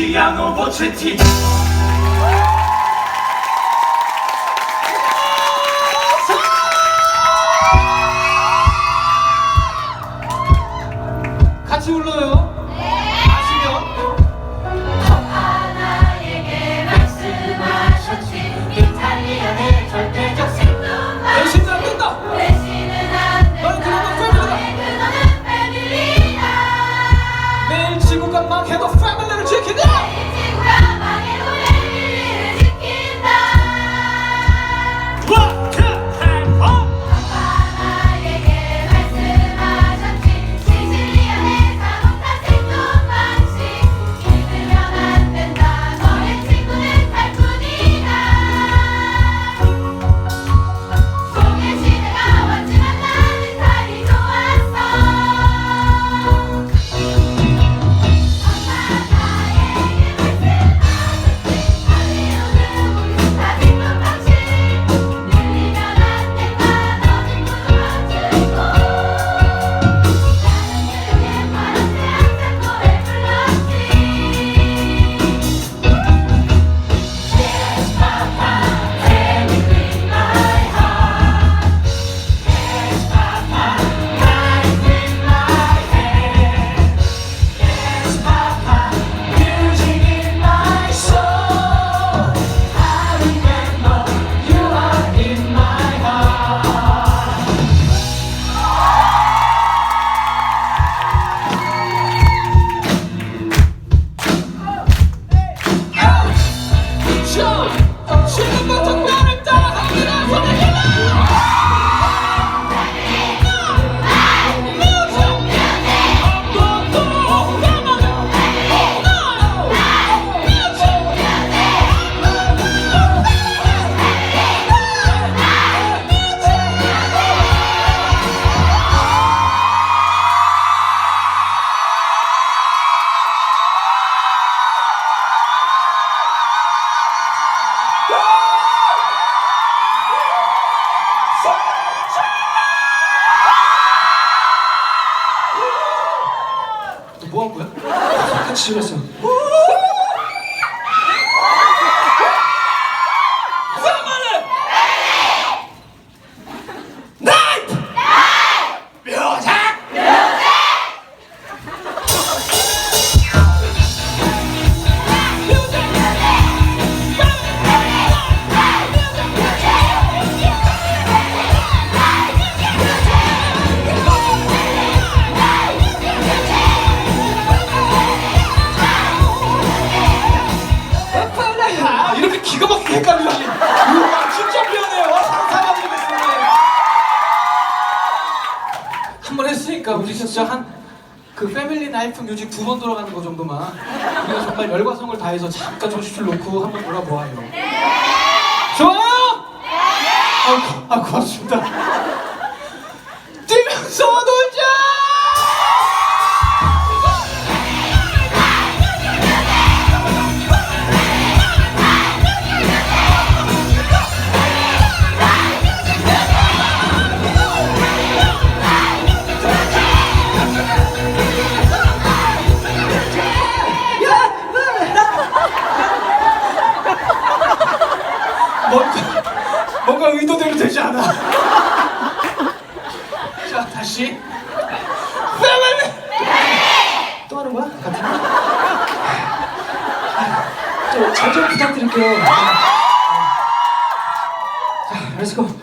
Росіян в очеті. 뭐 할 거야? 같이 지냈어. 뭐? 그러니까 우리 그러니까. 진짜 한 그 패밀리 나이프 뮤직 두 번 돌아가는 거 정도만 우리가 정말 열과 성을 다해서 잠깐 정신줄 놓고 한번 돌아보아요. 네. 좋아요? 네. 아, 고, 아 고맙습니다. 뭔가, 뭔가 의도대로 되지 않아. 자, 다시. 또 하는 거야? 같은 거? 아, 자, 잘좀 부탁드릴게요. 자, 렛츠고.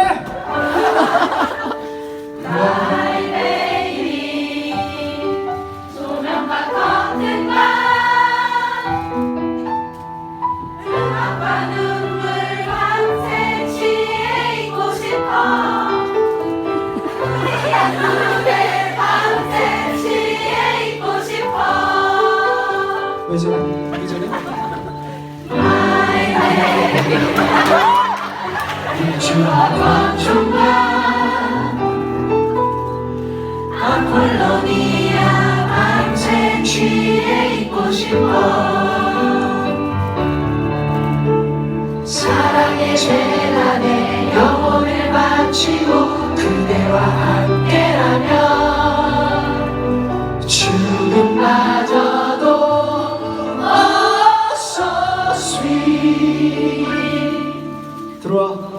해. My baby 조명과 커 사랑의 재단에 영혼을 바치고 그대와 함께라면 죽음마저도 oh so 들어와